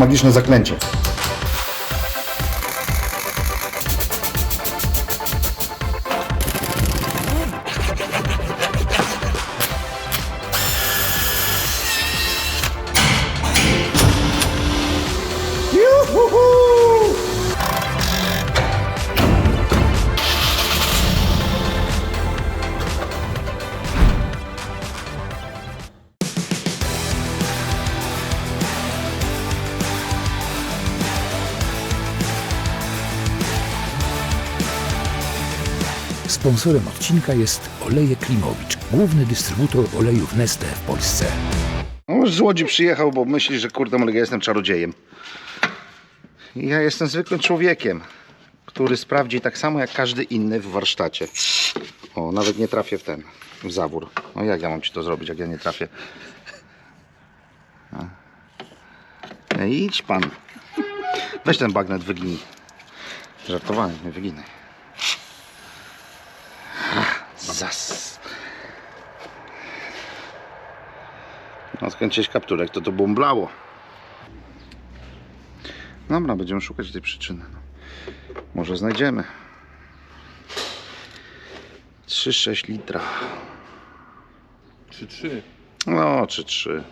magiczne zaklęcie. Sponsorem odcinka jest Oleje Klimowicz, główny dystrybutor olejów Neste w Polsce. No, z Łodzi przyjechał, bo myśli, że kurde, ja jestem czarodziejem. Ja jestem zwykłym człowiekiem, który sprawdzi tak samo jak każdy inny w warsztacie. O, nawet nie trafię w ten, w zawór. No jak ja mam ci to zrobić, jak ja nie trafię? No idź pan. Weź ten bagnet, wyginij. Żartowałem, nie wyginaj. Ach, Zas. No skręciłeś kapturek, to to bumblało. Dobra, będziemy szukać tej przyczyny. Może znajdziemy. 3-6 litra. 3-3. No, czy 3.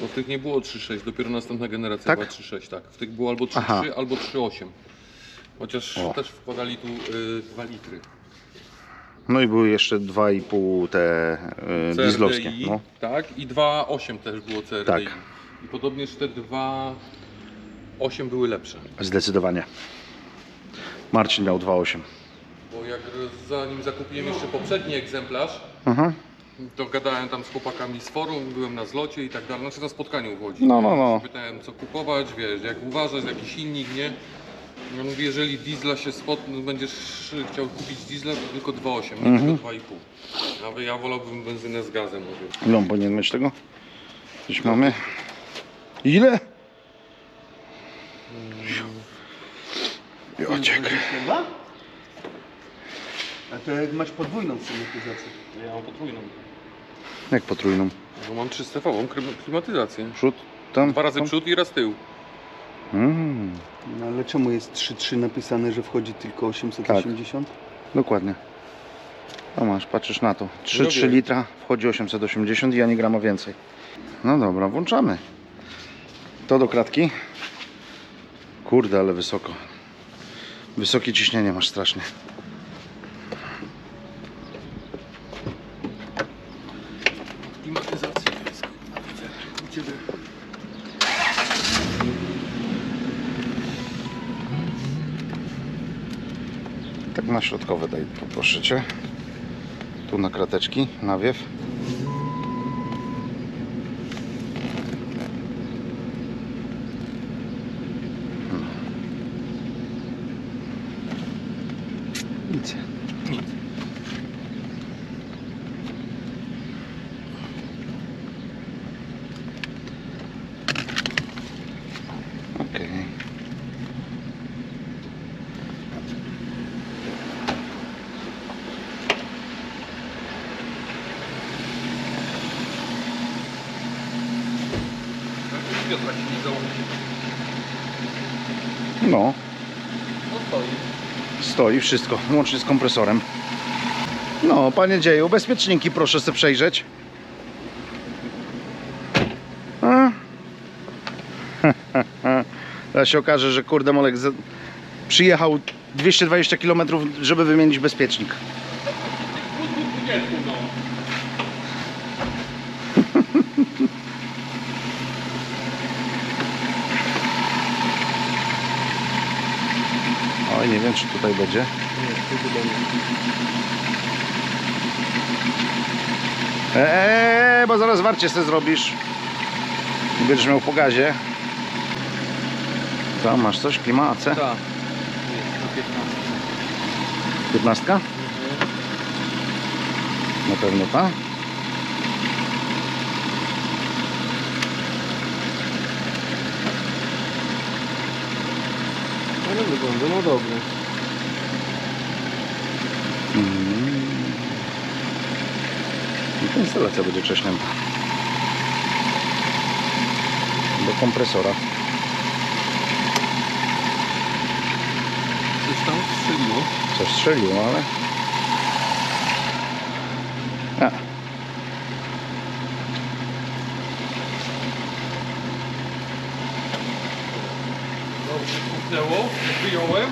Bo w tych nie było 3-6, dopiero następna generacja Tak? była 3-6, tak. W tych było albo 3-3, Aha. albo 3-8. Chociaż O. też wkładali tu y, 2 litry. No i były jeszcze 2,5 te y, dieslowskie. CRDI, No. tak. I 2,8 też było CRDI. Tak. I podobnież te 2,8 były lepsze. Zdecydowanie. Marcin miał 2,8. Bo jak zanim zakupiłem jeszcze poprzedni egzemplarz, Mhm. to gadałem tam z chłopakami z forum, byłem na zlocie i tak dalej, znaczy na spotkaniu w Łodzi. No, no, no. Pytałem co kupować, wiesz, jak uważać, jaki silnik, nie? Ja mówię, jeżeli diesla się spot, no będziesz chciał kupić diesla, to tylko 2,8, nie Mhm. tylko 2,5. Nawet ja wolałbym benzynę z gazem, mówię. Ile on powinien mieć tego? Gdzieś mamy. Ile? Jociek. Chyba? A to jak masz podwójną klimatyzację. Ja mam potrójną. Jak potrójną? Bo mam 300-fową klimatyzację. Przód? Tam? Dwa razy tam? przód i raz tył. Mm, No ale czemu jest 3.3 napisane, że wchodzi tylko 880? dokładnie. No masz, patrzysz na to. 3-3 Robię. litra, wchodzi 880 i ani grama więcej. No dobra, włączamy. To do kratki. Kurde, ale wysoko. Wysokie ciśnienie masz strasznie. Środkowe daj, poproszę Cię. Tu na krateczki, nawiew. Stoi wszystko, łącznie z kompresorem. No, panie dzieju, bezpieczniki proszę sobie przejrzeć. A? Teraz się okaże, że kurde Molek przyjechał 220 km, żeby wymienić bezpiecznik. Oj, nie wiem czy tutaj będzie. Eee, bo zaraz warcie sobie zrobisz. I Będziesz miał po gazie. Tam masz coś? Klima AC? Tak. 15? Na pewno ta? No wygląda na dobry. Mm. I ta instalacja będzie grześnięta. Do kompresora. Coś tam strzeliło. Coś strzeliło, ale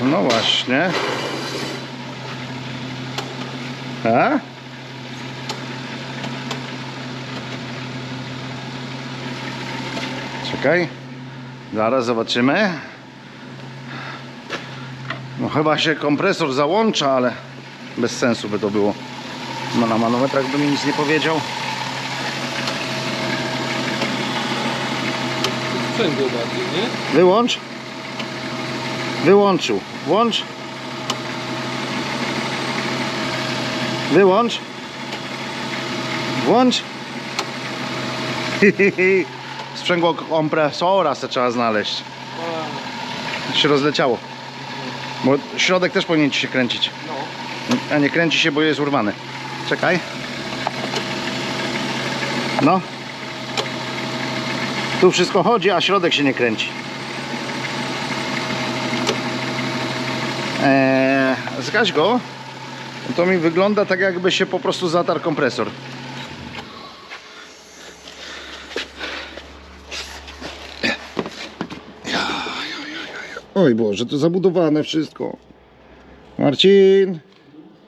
no właśnie. A? Czekaj. Zaraz zobaczymy. No chyba się kompresor załącza, ale bez sensu by to było. No na manometrach by mi nic nie powiedział. Sprzęgło bardziej, nie? Wyłącz. Wyłączył. Włącz. Wyłącz. Włącz. Sprzęgło kompresora se trzeba znaleźć. Się rozleciało. Bo środek też powinien ci się kręcić. A nie kręci się, bo jest urwany. Czekaj. No. Tu wszystko chodzi, a środek się nie kręci. Eee, zgaś go. To mi wygląda tak, jakby się po prostu zatarł kompresor. Oj Boże, to zabudowane wszystko. Marcin,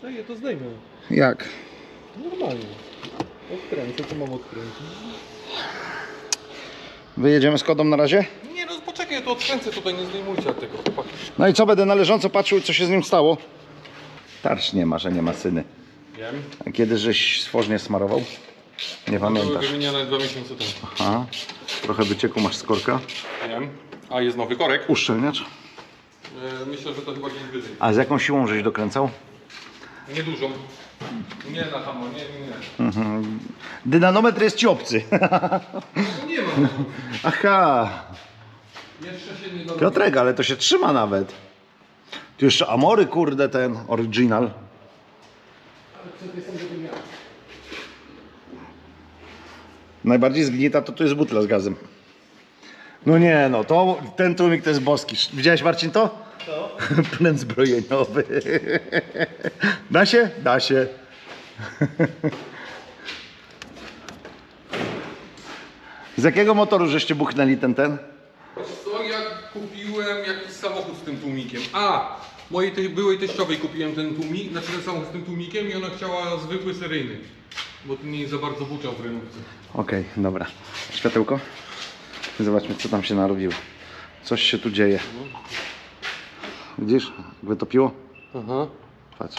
To je to zdejmę. jak? Normalnie. Odkręcę, to mam odkręcić. Wyjedziemy z kodą na razie? Poczekaj, to odkręcę tutaj, nie zdejmujcie tego chłopaki. No i co, będę należąco patrzył, co się z nim stało? Tarcz nie ma, że nie ma syny. Wiem. A kiedy żeś stworznie smarował? Nie Były pamiętasz. wymieniane dwa miesiące temu. Aha. Trochę wycieku masz z korka. Wiem. A jest nowy korek. Uszczelniacz. E, myślę, że to chyba gdzieś wyżej. A z jaką siłą żeś dokręcał? Niedużą. Nie na hamo, nie, nie, nie. Dynanometr jest ci obcy. No nie ma. Aha. Jeszcze się nie da. Piotrek, ale to się trzyma nawet. Tu jeszcze Amory, kurde, ten oryginal. Najbardziej zgnita to tu jest butla z gazem. No nie no, to, ten tłumik to jest boski. Widziałeś Marcin to? To. Plen zbrojeniowy. Da się? Da się. Z jakiego motoru żeście buchnęli ten ten? Wiesz co, ja kupiłem jakiś samochód z tym tłumikiem. A! Mojej tej byłej teściowej kupiłem ten tłumik, znaczy ten samochód z tym tłumikiem i ona chciała zwykły seryjny. Bo tu nie za bardzo buczał w rynówce. Okej, dobra. Światełko. Zobaczmy, co tam się narobiło. Coś się tu dzieje. Widzisz? Wytopiło? Aha. Patrz.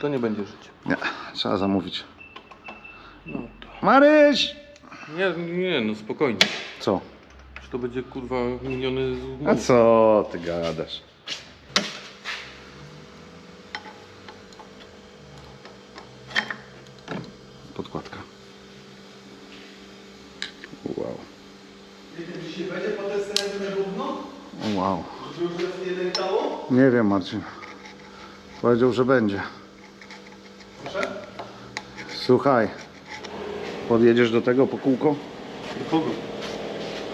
To nie będzie żyć. Nie, trzeba zamówić. Maryś! Nie, nie, no spokojnie. Co? Czy to będzie kurwa miliony z A co ty gadasz? Podkładka. Wow. Jeśli będzie po te srebrne gówno, Wow. żeby już nie lękało? Nie wiem, Marcin. Powiedział, że będzie. Proszę? Słuchaj, podjedziesz do tego po kółko? Do kogo?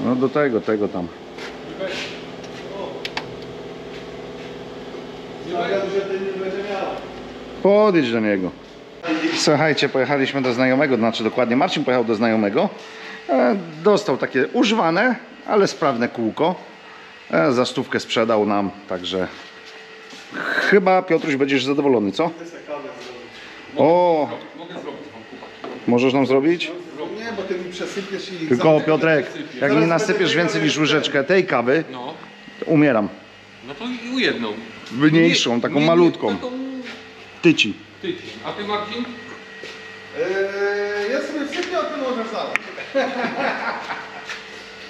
No do tego, tego tam. Podjedź do niego. Słuchajcie, pojechaliśmy do znajomego, znaczy dokładnie Marcin pojechał do znajomego. E, dostał takie używane, ale sprawne kółko. E, za stówkę sprzedał nam, także chyba Piotruś będziesz zadowolony, co? O, możesz nam zrobić? Nie, bo ty mi przesypiesz i... Tylko zamknę. Piotrek, jak nie nasypiesz więcej niż łyżeczkę tej kawy, No. to umieram. No to i jedną. Mniejszą, taką malutką. Taką Tyci. tyci. A ty Marcin? Eee, ja sobie wsypię, a ty możesz zalać.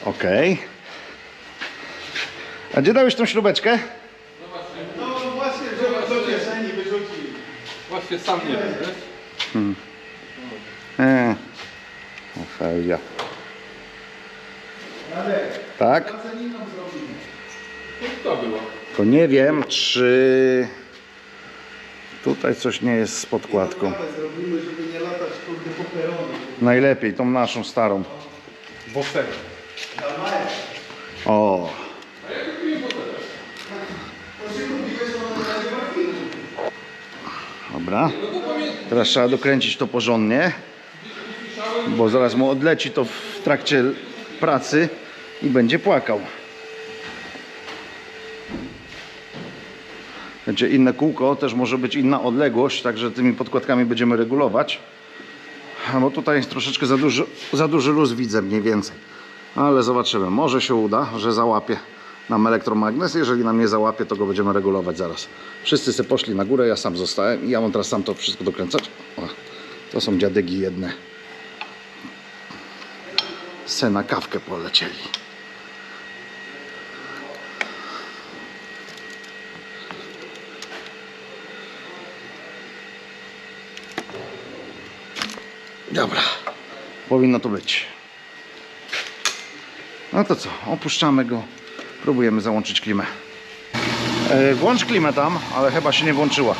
Okej. A gdzie dałeś tą śrubeczkę? No właśnie. No właśnie, żeby do kieszeni wyrzucił. Właśnie sam nie wiem, wiesz? Sędzia. Tak? To. To nie wiem, czy tutaj coś nie jest z podkładką. Najlepiej tą naszą starą. Boxer. O. Dobra. Teraz trzeba dokręcić to porządnie bo zaraz mu odleci to w trakcie pracy i będzie płakał. Będzie inne kółko, też może być inna odległość, także tymi podkładkami będziemy regulować. Bo tutaj jest troszeczkę za duży, za duży luz widzę mniej więcej. Ale zobaczymy. Może się uda, że załapie nam elektromagnes. Jeżeli nam nie załapie, to go będziemy regulować zaraz. Wszyscy se poszli na górę, ja sam zostałem i ja mam teraz sam to wszystko dokręcać. O, to są dziadygi jedne. Se na kawkę polecieli. Dobra, powinno to być. No to co, opuszczamy go, próbujemy załączyć klimę. E, włącz klimę tam, ale chyba się nie włączyła.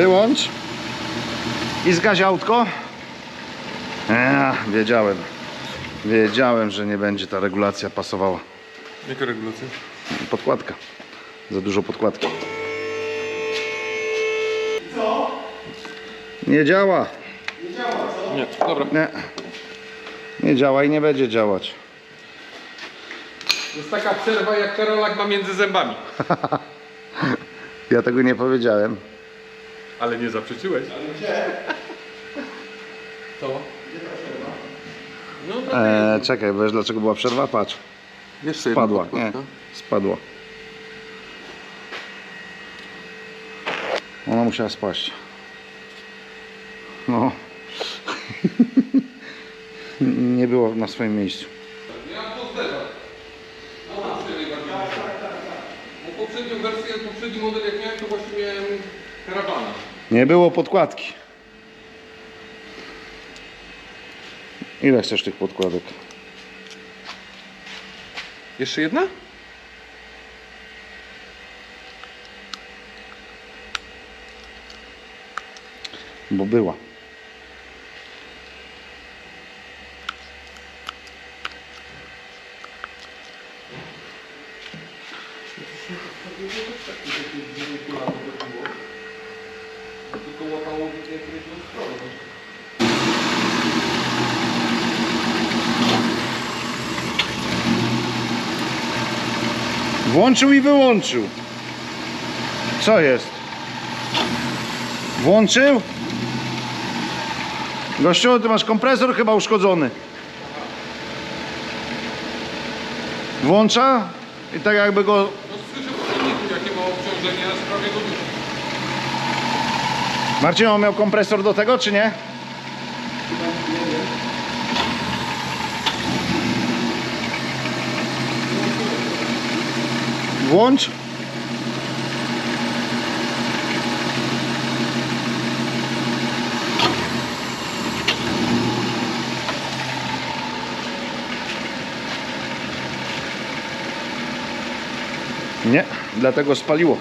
Wyłącz i zgaś autko. Ja, wiedziałem. Wiedziałem, że nie będzie ta regulacja pasowała. Jaka regulacja? Podkładka. Za dużo podkładki. Co? Nie działa. Nie, dobra. Nie. Nie działa i nie będzie działać. To jest taka przerwa jak Karolak ma między zębami. Ja tego nie powiedziałem. Ale nie zaprzeczyłeś. Ale gdzie? Co? No to Eee, czekaj, wiesz dlaczego była przerwa? Patrz. Jeszcze jedna Spadła. Nie, podkładka. spadła. Ona musiała spaść. No. nie było na swoim miejscu. Ja mam to zderzak. No. Bo poprzednią wersję, poprzedni model jak miałem, to właśnie miałem karawana. Nie było podkładki. Ile chcesz tych podkładek? Jeszcze jedna? Bo była. Włączył i wyłączył. Co jest? Włączył? Gościu, ty masz kompresor chyba uszkodzony. Włącza i tak jakby go... No słyszę po silniku jakie ma obciążenie, a sprawie go. Marcin, on miał kompresor do tego, czy nie? Włącz. Nie, dlatego spaliło.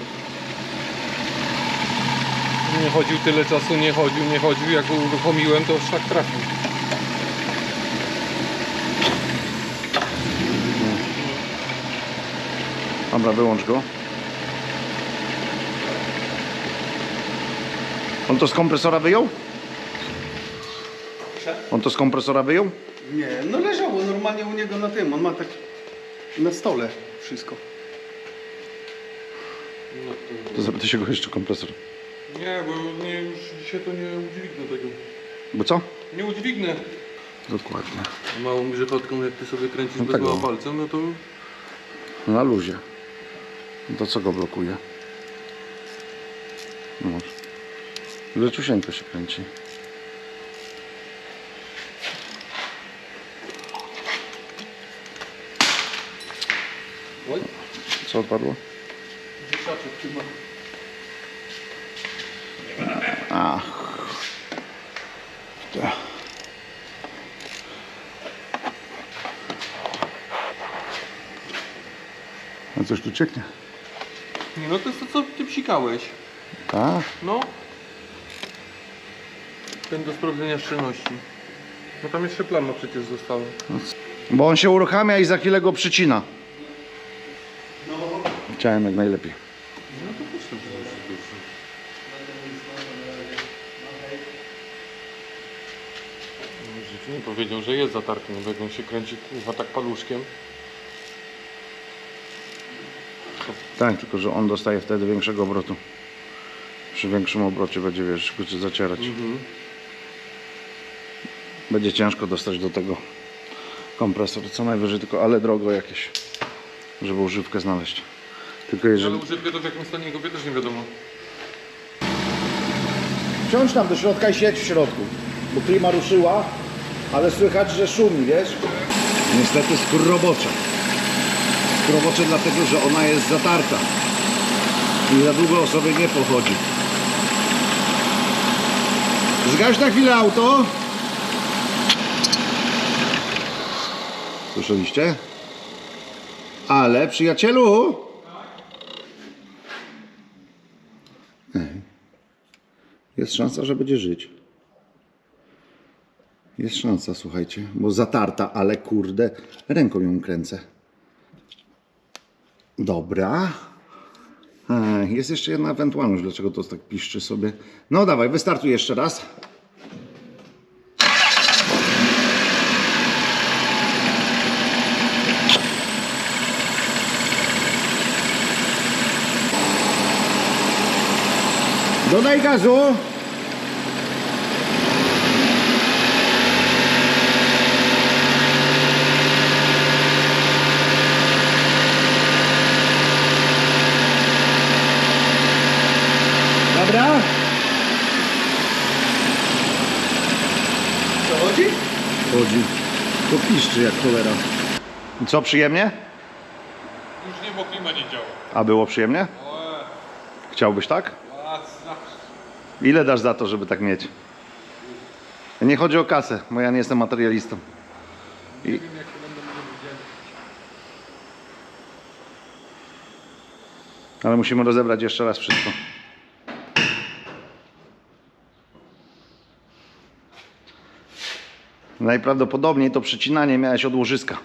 Nie chodził tyle czasu, nie chodził, nie chodził. Jak go uruchomiłem, to szlak trafił. Dobra, wyłącz go. On to z kompresora wyjął? On to z kompresora wyjął? Nie, no leżało normalnie u niego na tym. On ma tak na stole wszystko. No to... Zapytaj się go jeszcze kompresor. Nie, bo nie, już dzisiaj to nie udźwignę tego. Bo co? Nie udźwignę. Dokładnie. Małą grzechotką, jak ty sobie kręcisz No bez tego. mała palcem, no to Na luzie. To co go blokuje? No. Leciusieńko się kręci. Co odpadło? Ach. A coś tu cieknie? Nie, no to jest to, co ty psikałeś. Tak? No. Ten do sprawdzenia szczelności. No tam jeszcze plama przecież zostały. Bo on się uruchamia i za chwilę go przycina. Chciałem jak najlepiej. No to puszczę życiu nie powiedział, że jest zatarty, no bo jak on się kręci kurwa tak paluszkiem. Tak, tylko że on dostaje wtedy większego obrotu. Przy większym obrocie będzie, wiesz, kurczę, zacierać. Będzie ciężko dostać do tego kompresor, co najwyżej tylko, ale drogo jakieś, żeby używkę znaleźć. Tylko Ale jeżeli... używkę to w jakim stanie go wie też nie wiadomo. Wsiądź tam do środka i siedź w środku, bo klima ruszyła, ale słychać, że szumi, wiesz? Niestety skórobocze. Skórobocze dlatego, że ona jest zatarta i za długo sobie nie pochodzi. Zgaś na chwilę auto. Słyszeliście? Ale przyjacielu, Jest szansa, że będzie żyć. Jest szansa, słuchajcie, bo zatarta, ale kurde, ręką ją kręcę. Dobra. Jest jeszcze jedna ewentualność, dlaczego to tak piszczy sobie. No dawaj, wystartuj jeszcze raz. Dodaj gazu. Dobra. Co chodzi? Chodzi. To piszczy jak cholera. I co, przyjemnie? Już nie, bo klima nie działa. A było przyjemnie? Chciałbyś tak? Ile dasz za to, żeby tak mieć? Nie chodzi o kasę, bo ja nie jestem materialistą. I... Nie wiem jak to będą widzieli. Ale musimy rozebrać jeszcze raz wszystko. Najprawdopodobniej to przycinanie miałeś od łożyska.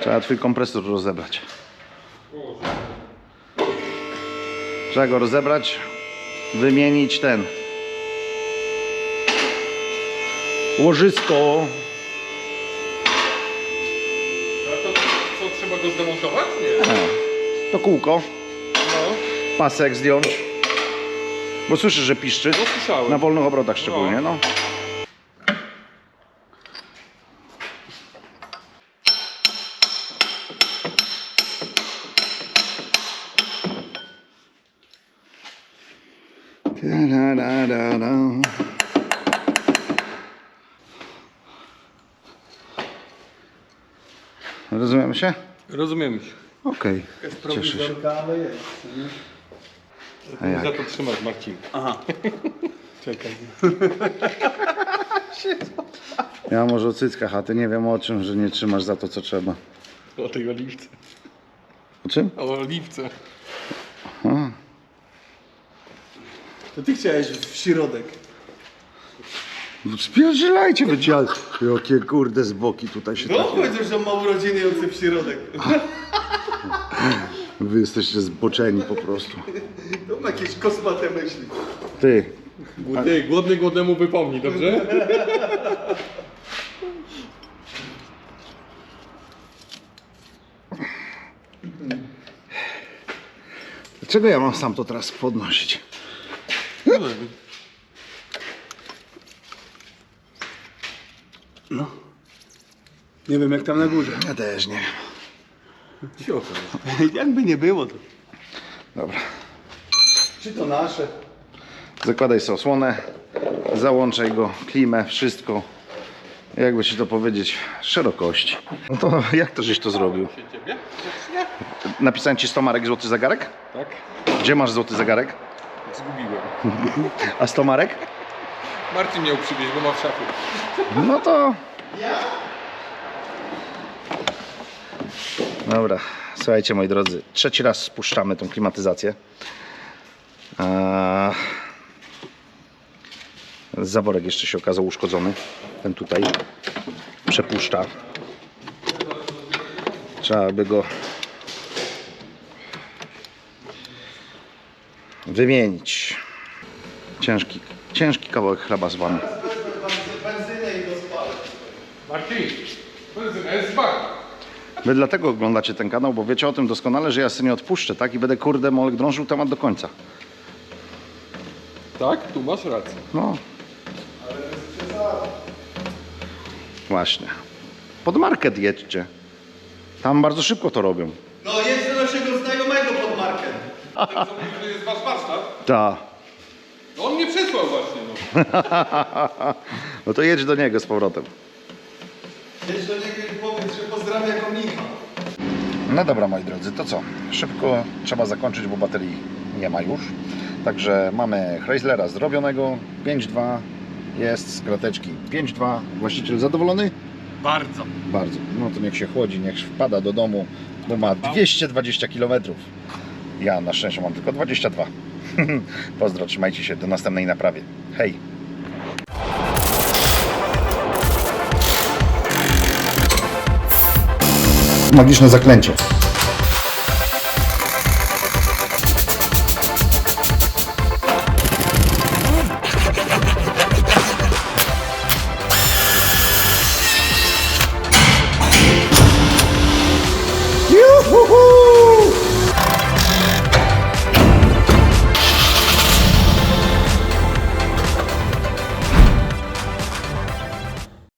Trzeba twój kompresor rozebrać. Trzeba go rozebrać, wymienić ten. Łożysko. A to co, trzeba go zdemontować? Nie. To kółko, pasek zdjąć. Bo słyszysz, że piszczy. no słyszałem. Na wolnych obrotach szczególnie, no. Ta-da-da-da-da. Rozumiemy się? Rozumiemy się. Okej, cieszę się. A jak? Za to trzymasz Marcin. Aha. Czekaj. Ja może o cyckach, a ty nie wiem o czym, że nie trzymasz za to, co trzeba. O tej oliwce. O czym? O oliwce. To ty chciałeś w środek. Spierdzielajcie wy dzial. Jakie kurde z boki tutaj się No powiedział, że ma urodziny i on chce w środek. Wy jesteście zboczeni po prostu. To ma jakieś kosmate myśli. Ty, Ty, głodny głodnemu wypomnij, dobrze? dlaczego ja mam sam to teraz podnosić? Nie wiem jak tam na górze. Ja też nie wiem. Jakby nie było to. Dobra. Czy to nasze? Zakładaj sobie osłonę, załączaj go, klimę, wszystko. Jakby ci to powiedzieć, szerokości. No to jak to żeś to zrobił? Się ciebie? Napisałem ci 100 marek złoty zegarek? Tak. Gdzie masz złoty zegarek? Zgubiłem. A 100 marek? Marcin miał przywieźć, bo ma w szafie. No to Dobra, słuchajcie moi drodzy, trzeci raz spuszczamy tą klimatyzację. Eee, Zaworek jeszcze się okazał uszkodzony. Ten tutaj przepuszcza. Trzeba by go wymienić. Ciężki, ciężki kawałek chleba z wami. Marcin, benzyna jest baku. Wy dlatego oglądacie ten kanał, bo wiecie o tym doskonale, że ja sobie nie odpuszczę, tak? I będę kurde molek drążył temat do końca. Tak, tu masz rację. No. Właśnie. Pod market jedźcie. Tam bardzo szybko to robią. No jedź do naszego znajomego pod markę. Ten co mówi, że jest wasz warsztat? Ta. No on mnie przesłał właśnie, no. No to jedź do niego z powrotem. Jedź do niego No dobra moi drodzy, to co? Szybko trzeba zakończyć, bo baterii nie ma już. Także mamy Chryslera zrobionego, 5.2 jest z krateczki 5.2. Właściciel zadowolony? Bardzo. Bardzo. No to niech się chłodzi, niech wpada do domu, bo ma 220 km. Ja na szczęście mam tylko 22. Pozdro, trzymajcie się, do następnej naprawy. Hej! Magiczne zaklęcie.